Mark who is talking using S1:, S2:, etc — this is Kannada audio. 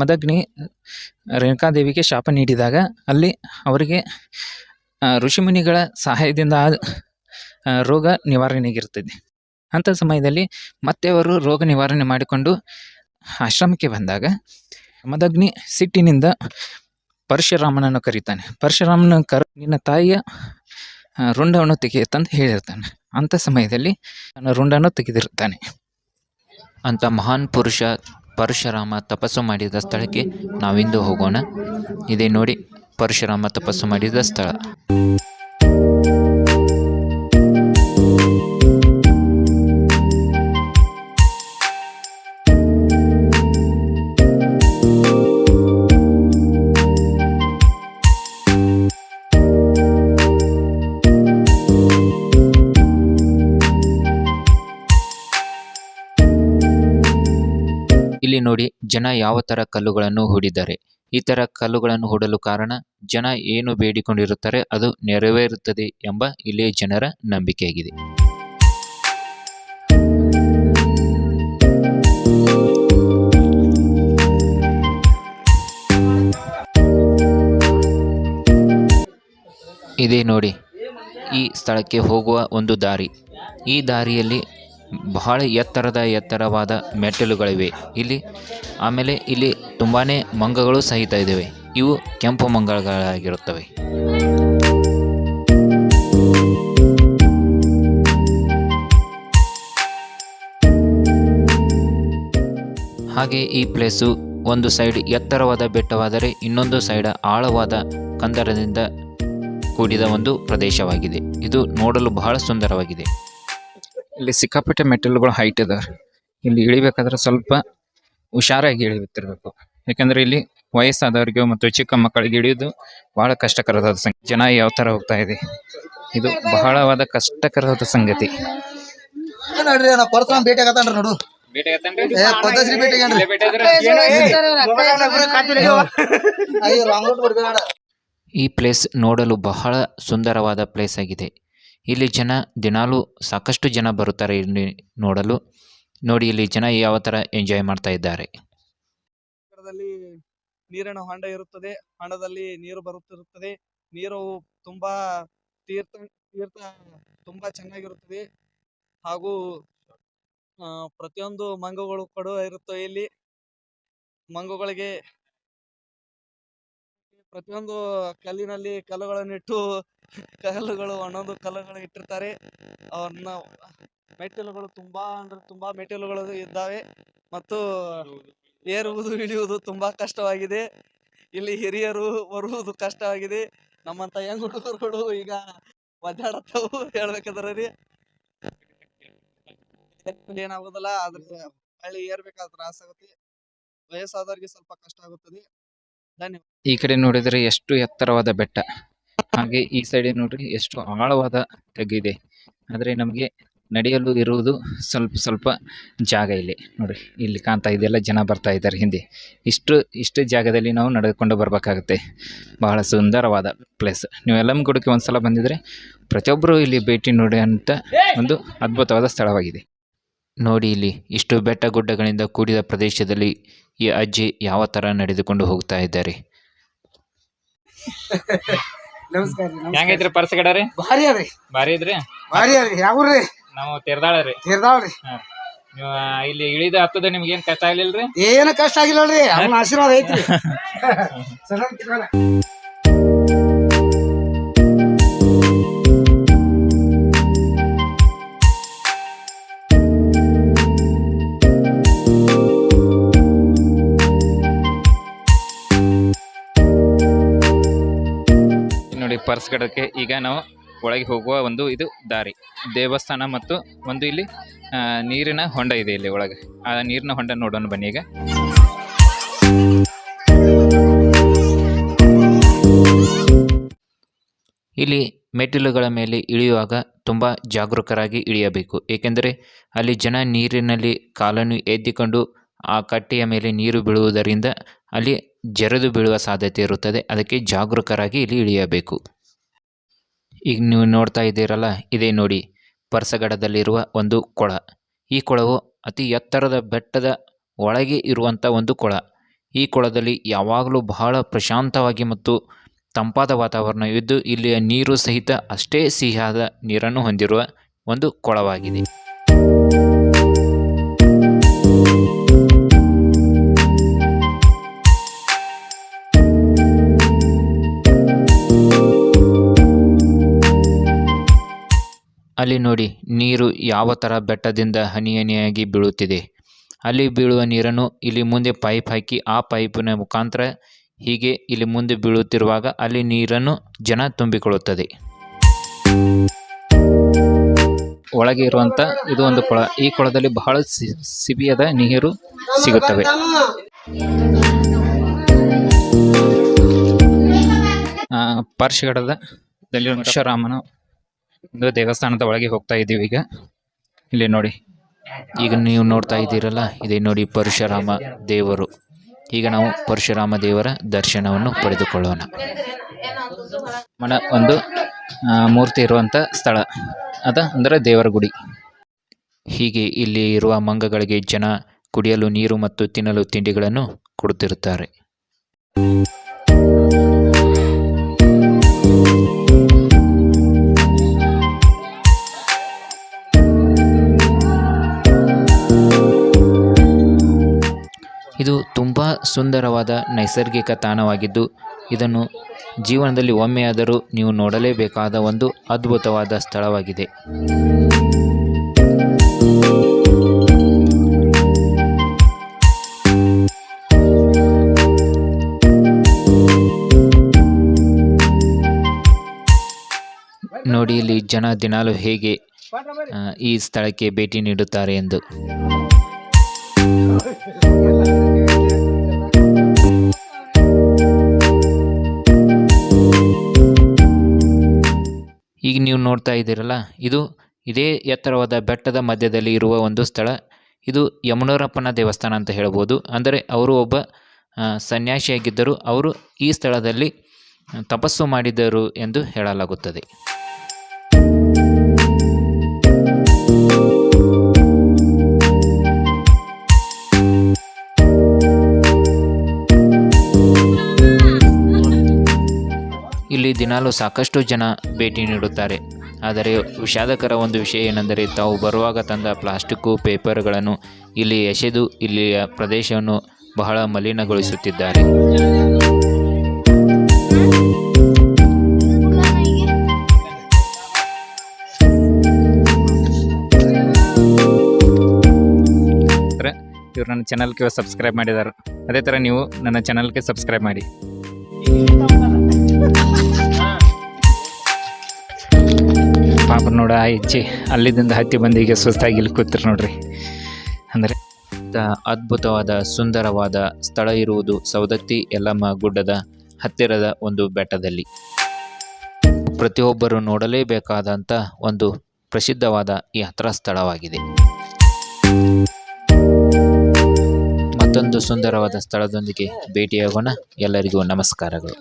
S1: ಯಮದಗ್ನಿ ರೇಣುಕಾದೇವಿಗೆ ಶಾಪ ನೀಡಿದಾಗ ಅಲ್ಲಿ ಅವರಿಗೆ ಋಷಿಮುನಿಗಳ ಸಹಾಯದಿಂದ ರೋಗ ನಿವಾರಣೆಗಿರ್ತದೆ ಅಂಥ ಸಮಯದಲ್ಲಿ ಮತ್ತೆ ಅವರು ರೋಗ ನಿವಾರಣೆ ಮಾಡಿಕೊಂಡು ಆಶ್ರಮಕ್ಕೆ ಬಂದಾಗ ಯಮದಗ್ನಿ ಸಿಟ್ಟಿನಿಂದ ಪರಶುರಾಮನನ್ನು ಕರೀತಾನೆ. ಪರಶುರಾಮನ ಕರ, ನಿನ್ನ ತಾಯಿಯ ರುಂಡವನ್ನು ತೆಗೆಯುತ್ತಂತ ಹೇಳಿರ್ತಾನೆ. ಅಂಥ ಸಮಯದಲ್ಲಿ ತನ್ನ ರುಂಡನ್ನು ತೆಗೆದಿರುತ್ತಾನೆ.
S2: ಅಂಥ ಮಹಾನ್ ಪುರುಷ ಪರಶುರಾಮ ತಪಸ್ಸು ಮಾಡಿದ ಸ್ಥಳಕ್ಕೆ ನಾವಿಂದು ಹೋಗೋಣ. ಇದೇ ನೋಡಿ ಪರಶುರಾಮ ತಪಸ್ಸು ಮಾಡಿದ ಸ್ಥಳ. ಇಲ್ಲಿ ನೋಡಿ, ಜನ ಯಾವ ತರ ಕಲ್ಲುಗಳನ್ನು ಹೂಡಿದ್ದಾರೆ. ಈ ತರ ಕಲ್ಲುಗಳನ್ನು ಹೂಡಲು ಕಾರಣ, ಜನ ಏನು ಬೇಡಿಕೊಂಡಿರುತ್ತಾರೆ ಅದು ನೆರವೇರುತ್ತದೆ ಎಂಬ ಇಲ್ಲಿಯ ಜನರ ನಂಬಿಕೆಯಾಗಿದೆ. ಇದೇ ನೋಡಿ, ಈ ಸ್ಥಳಕ್ಕೆ ಹೋಗುವ ಒಂದು ದಾರಿ. ಈ ದಾರಿಯಲ್ಲಿ ಬಹಳ ಎತ್ತರದ ಎತ್ತರವಾದ ಮೆಟ್ಟಿಲುಗಳಿವೆ. ಇಲ್ಲಿ, ಆಮೇಲೆ ಇಲ್ಲಿ ತುಂಬಾ ಮಂಗಗಳು ಸಹಿತ ಇದ್ದಾವೆ ಇವು ಕೆಂಪು ಮಂಗಗಳಾಗಿರುತ್ತವೆ. ಹಾಗೆ ಈ ಪ್ಲೇಸು ಒಂದು ಸೈಡ್ ಎತ್ತರವಾದ ಬೆಟ್ಟವಾದರೆ ಇನ್ನೊಂದು ಸೈಡ್ ಆಳವಾದ ಕಂದರದಿಂದ ಕೂಡಿದ ಒಂದು ಪ್ರದೇಶವಾಗಿದೆ. ಇದು ನೋಡಲು ಬಹಳ ಸುಂದರವಾಗಿದೆ.
S1: ಇಲ್ಲಿ ಸಿಕ್ಕಾಪಟ್ಟೆ ಮೆಟ್ಟಿಲುಗಳು ಹೈಟ್ ಇದಾವೆ. ಇಲ್ಲಿ ಇಳಿಬೇಕಾದ್ರೆ ಸ್ವಲ್ಪ ಹುಷಾರಾಗಿ ಇಳಿತಿರ್ಬೇಕು ಯಾಕಂದ್ರೆ ಇಲ್ಲಿ ವಯಸ್ಸಾದವರಿಗೆ ಮತ್ತು ಚಿಕ್ಕ ಮಕ್ಕಳಿಗೆ ಇಳಿಯೋದು ಬಹಳ ಕಷ್ಟಕರವಾದ ಸಂಗತಿ. ಜನ ಯಾವ ತರ ಹೋಗ್ತಾ ಇದೆ. ಇದು ಬಹಳವಾದ ಕಷ್ಟಕರವಾದ ಸಂಗತಿ.
S3: ನೋಡ್ರಿ ಭೇಟಿ ಆಗತ್ತಾನ್ರಿ ನೋಡು.
S2: ಈ ಪ್ಲೇಸ್ ನೋಡಲು ಬಹಳ ಸುಂದರವಾದ ಪ್ಲೇಸ್ ಆಗಿದೆ. ಇಲ್ಲಿ ಜನ ದಿನಾಲೂ ಸಾಕಷ್ಟು ಜನ ಬರುತ್ತಾರೆ ಇಲ್ಲಿ ನೋಡಲು. ನೋಡಿ, ಇಲ್ಲಿ ಜನ ಯಾವ ತರ ಎಂಜಾಯ್ ಮಾಡ್ತಾ ಇದ್ದಾರೆ.
S4: ನೀರಿನ ಹೊಂಡ ಇರುತ್ತದೆ. ಹೊಂಡದಲ್ಲಿ ನೀರು ಬರುತ್ತಿರುತ್ತದೆ. ನೀರು ತುಂಬಾ ತೀರ್ಥ ತೀರ್ಥ ತುಂಬಾ ಚೆನ್ನಾಗಿರುತ್ತದೆ. ಹಾಗೂ ಪ್ರತಿಯೊಂದು ಮಂಗಗಳು ಕೂಡ ಇರುತ್ತವೆ ಇಲ್ಲಿ. ಮಂಗಗಳಿಗೆ ಪ್ರತಿಯೊಂದು ಕಲ್ಲಿನಲ್ಲಿ ಕಲ್ಲುಗಳನ್ನು ಇಟ್ಟು, ಕಲ್ಲುಗಳು ಒಂದೊಂದು ಕಲ್ಲುಗಳು ಇಟ್ಟಿರ್ತಾರೆ. ಅವನ್ನ ಮೆಟ್ಟಿಲುಗಳು ತುಂಬಾ ಅಂದ್ರೆ ತುಂಬಾ ಮೆಟ್ಟಿಲುಗಳು ಇದ್ದಾವೆ ಮತ್ತು ಏರುವುದು, ಇಳಿಯುವುದು ತುಂಬಾ ಕಷ್ಟವಾಗಿದೆ. ಇಲ್ಲಿ ಹಿರಿಯರು ಬರುವುದು ಕಷ್ಟವಾಗಿದೆ ನಮ್ಮಂತ ಹೆಂಗ್ ಹುಡುಗರುಗಳು ಈಗ ಒದ್ದಾಡತ್ತವು ಹೇಳ್ಬೇಕಾದ್ರೆ ರೀ ಏನಾಗೋದಿಲ್ಲ ಆದ್ರೆ ಹಳ್ಳಿ ಏರ್ಬೇಕಾದ್ರೆ ತ್ರಾಸ ಆಗುತ್ತೆ. ವಯಸ್ಸಾದವ್ರಿಗೆ ಸ್ವಲ್ಪ ಕಷ್ಟ ಆಗುತ್ತದೆ.
S1: ಈ ಕಡೆ ನೋಡಿದ್ರೆ ಎಷ್ಟು ಎತ್ತರವಾದ ಬೆಟ್ಟ. ಹಾಗೆ ಈ ಸೈಡ್ ನೋಡ್ರಿ ಎಷ್ಟು ಆಳವಾದ ತಗ್ಗಿದೆ. ಆದರೆ ನಮಗೆ ನಡೆಯಲು ಇರುವುದು ಸ್ವಲ್ಪ ಸ್ವಲ್ಪ ಜಾಗ ಇಲ್ಲಿ. ನೋಡಿ ಇಲ್ಲಿ ಕಾಣ್ತಾ ಇದೆಲ್ಲ ಜನ ಬರ್ತಾ ಇದ್ದಾರೆ ಹಿಂದೆ. ಇಷ್ಟು ಇಷ್ಟು ಜಾಗದಲ್ಲಿ ನಾವು ನಡೆದುಕೊಂಡು ಬರಬೇಕಾಗುತ್ತೆ. ಬಹಳ ಸುಂದರವಾದ ಪ್ಲೇಸ್ ನೀವು ಒಂದು ಒಂದ್ಸಲ ಬಂದಿದ್ರೆ ಪ್ರತಿಯೊಬ್ಬರು ಇಲ್ಲಿ ಭೇಟಿ ಅಂತ ಒಂದು ಅದ್ಭುತವಾದ ಸ್ಥಳವಾಗಿದೆ.
S2: ನೋಡಿ ಇಲ್ಲಿ ಇಷ್ಟು ಬೆಟ್ಟ ಗುಡ್ಡಗಳಿಂದ ಕೂಡಿದ ಪ್ರದೇಶದಲ್ಲಿ ಈ ಅಜ್ಜಿ ಯಾವ ತರ ನಡೆದುಕೊಂಡು ಹೋಗ್ತಾ ಇದ್ದಾರೆ?
S3: ನಮಸ್ಕಾರ ರೀ
S1: ಹೆಂಗೈತ್ರಿ ಪರ್ಸಗಡರಿ
S3: ಭಾರಿ ಅದ್ರಿ.
S1: ಭಾರಿ ಇದ್ರಿ?
S3: ಭಾರಿ ಅದ್ರಿ ಯಾವ್ರಿ
S1: ನಾವು ತೆರ್ದಾಳ ರೀ.
S3: ತೀರ್ದಾವ್ರಿ
S1: ನೀವು ಇಲ್ಲಿ ಇಳಿದ ಹತ್ತದ ನಿಮ್ಗೆ ಏನ್ ಕಷ್ಟ ಆಗ್ಲಿಲ್ರಿ?
S3: ಏನು ಕಷ್ಟ ಆಗಿಲ್ಲ ನೋಡ್ರಿ ಅವನ ಆಶೀರ್ವಾದ ಐತ್ರಿ. ಸಡನ್
S1: ಪರ್ಸ್ಗಡಕ್ಕೆ ಈಗ ನಾವು ಒಳಗೆ ಹೋಗುವ ಒಂದು ಇದು ದಾರಿ. ದೇವಸ್ಥಾನ ಮತ್ತು ಒಂದು ಇಲ್ಲಿ ನೀರಿನ ಹೊಂಡ ಇದೆ ಇಲ್ಲಿ ಒಳಗೆ. ಆ ನೀರಿನ ಹೊಂಡ ನೋಡೋಣ ಬನ್ನಿ ಈಗ.
S2: ಇಲ್ಲಿ ಮೆಟ್ಟಿಲುಗಳ ಮೇಲೆ ಇಳಿಯುವಾಗ ತುಂಬ ಜಾಗರೂಕರಾಗಿ ಇಳಿಯಬೇಕು. ಏಕೆಂದರೆ ಅಲ್ಲಿ ಜನ ನೀರಿನಲ್ಲಿ ಕಾಲನ್ನು ಎದ್ದಿಕೊಂಡು ಆ ಕಟ್ಟೆಯ ಮೇಲೆ ನೀರು ಬೀಳುವುದರಿಂದ ಅಲ್ಲಿ ಜರಿದು ಬೀಳುವ ಸಾಧ್ಯತೆ ಇರುತ್ತದೆ. ಅದಕ್ಕೆ ಜಾಗರೂಕರಾಗಿ ಇಲ್ಲಿ ಇಳಿಯಬೇಕು. ಈಗ ನೀವು ನೋಡ್ತಾ ಇದ್ದೀರಲ್ಲ, ಇದೇ ನೋಡಿ. ಪರ್ಸಗಡದಲ್ಲಿರುವ ಒಂದು ಕೊಳ. ಈ ಕೊಳವು ಅತಿ ಎತ್ತರದ ಬೆಟ್ಟದ ಒಳಗೆ ಇರುವಂಥ ಒಂದು ಕೊಳ. ಈ ಕೊಳದಲ್ಲಿ ಯಾವಾಗಲೂ ಬಹಳ ಪ್ರಶಾಂತವಾಗಿ ಮತ್ತು ತಂಪಾದ ವಾತಾವರಣವಿದ್ದು ಇಲ್ಲಿಯ ನೀರು ಸಹಿತ ಅಷ್ಟೇ ಸಿಹಿಯಾದ ನೀರನ್ನು ಹೊಂದಿರುವ ಒಂದು ಕೊಳವಾಗಿದೆ. ಅಲ್ಲಿ ನೋಡಿ ನೀರು ಯಾವ ಥರ ಬೆಟ್ಟದಿಂದ ಹನಿ ಹನಿಯಾಗಿ ಬೀಳುತ್ತಿದೆ. ಅಲ್ಲಿ ಬೀಳುವ ನೀರನ್ನು ಇಲ್ಲಿ ಮುಂದೆ ಪೈಪ್ ಹಾಕಿ ಆ ಪೈಪಿನ ಮುಖಾಂತರ ಹೀಗೆ ಇಲ್ಲಿ ಮುಂದೆ ಬೀಳುತ್ತಿರುವಾಗ ಅಲ್ಲಿ ನೀರನ್ನು ಜನ ತುಂಬಿಕೊಳ್ಳುತ್ತದೆ.
S1: ಒಳಗೆ ಇರುವಂತ ಇದು ಒಂದು ಕೊಳ. ಈ ಕೊಳದಲ್ಲಿ ಬಹಳ ಸಿಬಿಯಾದ ನೀರು ಸಿಗುತ್ತವೆ. ಆ, ಪಾರ್ಶ್ವಗಡದ ಪರಶುರಾಮನ ಒಂದು ದೇವಸ್ಥಾನದ ಒಳಗೆ ಹೋಗ್ತಾ ಇದ್ದೀವಿ ಈಗ. ಇಲ್ಲಿ ನೋಡಿ,
S2: ಈಗ ನೀವು ನೋಡ್ತಾ ಇದ್ದೀರಲ್ಲ ಇದೇ ನೋಡಿ ಪರಶುರಾಮ ದೇವರು. ಈಗ ನಾವು ಪರಶುರಾಮ ದೇವರ ದರ್ಶನವನ್ನು ಪಡೆದುಕೊಳ್ಳೋಣ.
S1: ಮನ ಒಂದು ಮೂರ್ತಿ ಇರುವಂತ ಸ್ಥಳ. ಅದ ಅಂದ್ರೆ ದೇವರ ಗುಡಿ.
S2: ಹೀಗೆ ಇಲ್ಲಿ ಇರುವ ಮಂಗಗಳಿಗೆ ಜನ ಕುಡಿಯಲು ನೀರು ಮತ್ತು ತಿನ್ನಲು ತಿಂಡಿಗಳನ್ನು ಕೊಡುತ್ತಿರುತ್ತಾರೆ. ಇದು ತುಂಬ ಸುಂದರವಾದ ನೈಸರ್ಗಿಕ ತಾಣವಾಗಿದ್ದು, ಇದನ್ನು ಜೀವನದಲ್ಲಿ ಒಮ್ಮೆಯಾದರೂ ನೀವು ನೋಡಲೇಬೇಕಾದ ಒಂದು ಅದ್ಭುತವಾದ ಸ್ಥಳವಾಗಿದೆ. ನೋಡಿ, ಇಲ್ಲಿ ಜನ ದಿನಾಲು ಹೇಗೆ ಈ ಸ್ಥಳಕ್ಕೆ ಭೇಟಿ ನೀಡುತ್ತಾರೆ ಎಂದು. ಈಗ ನೀವು ನೋಡ್ತಾ ಇದ್ದೀರಲ್ಲ, ಇದು ಇದೇ ಎತ್ತರವಾದ ಬೆಟ್ಟದ ಮಧ್ಯದಲ್ಲಿ ಇರುವ ಒಂದು ಸ್ಥಳ. ಇದು ಯಮುನೂರಪ್ಪನ ದೇವಸ್ಥಾನ ಅಂತ ಹೇಳ್ಬೋದು. ಅಂದರೆ ಅವರು ಒಬ್ಬ ಸನ್ಯಾಸಿಯಾಗಿದ್ದರು. ಅವರು ಈ ಸ್ಥಳದಲ್ಲಿ ತಪಸ್ಸು ಮಾಡಿದರು ಎಂದು ಹೇಳಲಾಗುತ್ತದೆ. ಇಲ್ಲಿ ದಿನಾಲೂ ಸಾಕಷ್ಟು ಜನ ಭೇಟಿ ನೀಡುತ್ತಾರೆ. ಆದರೆ ವಿಷಾದಕರ ಒಂದು ವಿಷಯ ಏನೆಂದರೆ, ತಾವು ಬರುವಾಗ ತಂದ ಪ್ಲಾಸ್ಟಿಕ್ಕು, ಪೇಪರ್ಗಳನ್ನು ಇಲ್ಲಿ ಎಸೆದು ಇಲ್ಲಿಯ ಪ್ರದೇಶವನ್ನು ಬಹಳ ಮಲಿನಗೊಳಿಸುತ್ತಿದ್ದಾರೆ.
S1: ಇವ್ರು ನನ್ನ ಚಾನಲ್ಗೆ ಸಬ್ಸ್ಕ್ರೈಬ್ ಮಾಡಿದ್ದಾರೆ ಅದೇ ಥರ ನೀವು ನನ್ನ ಚಾನಲ್ಗೆ ಸಬ್ಸ್ಕ್ರೈಬ್ ಮಾಡಿ. ಪಾಪ ನೋಡ, ಆ ಹೆಜ್ಜೆ ಹತ್ತಿ ಬಂದು ಈಗ ಸುಸ್ತಾಗಿ ಇಲ್ಲಿ ಕೂತ್ರಿ ನೋಡ್ರಿ. ಅಂದರೆ
S2: ಅದ್ಭುತವಾದ, ಸುಂದರವಾದ ಸ್ಥಳ ಇರುವುದು ಸವದತ್ತಿ ಯಲ್ಲಮ್ಮ ಗುಡ್ಡದ ಹತ್ತಿರದ ಒಂದು ಬೆಟ್ಟದಲ್ಲಿ. ಪ್ರತಿಯೊಬ್ಬರು ನೋಡಲೇಬೇಕಾದಂಥ ಒಂದು ಪ್ರಸಿದ್ಧವಾದ ಯಾತ್ರಾ ಸ್ಥಳವಾಗಿದೆ. ಮತ್ತೊಂದು ಸುಂದರವಾದ ಸ್ಥಳದೊಂದಿಗೆ ಭೇಟಿಯಾಗೋಣ. ಎಲ್ಲರಿಗೂ ನಮಸ್ಕಾರಗಳು.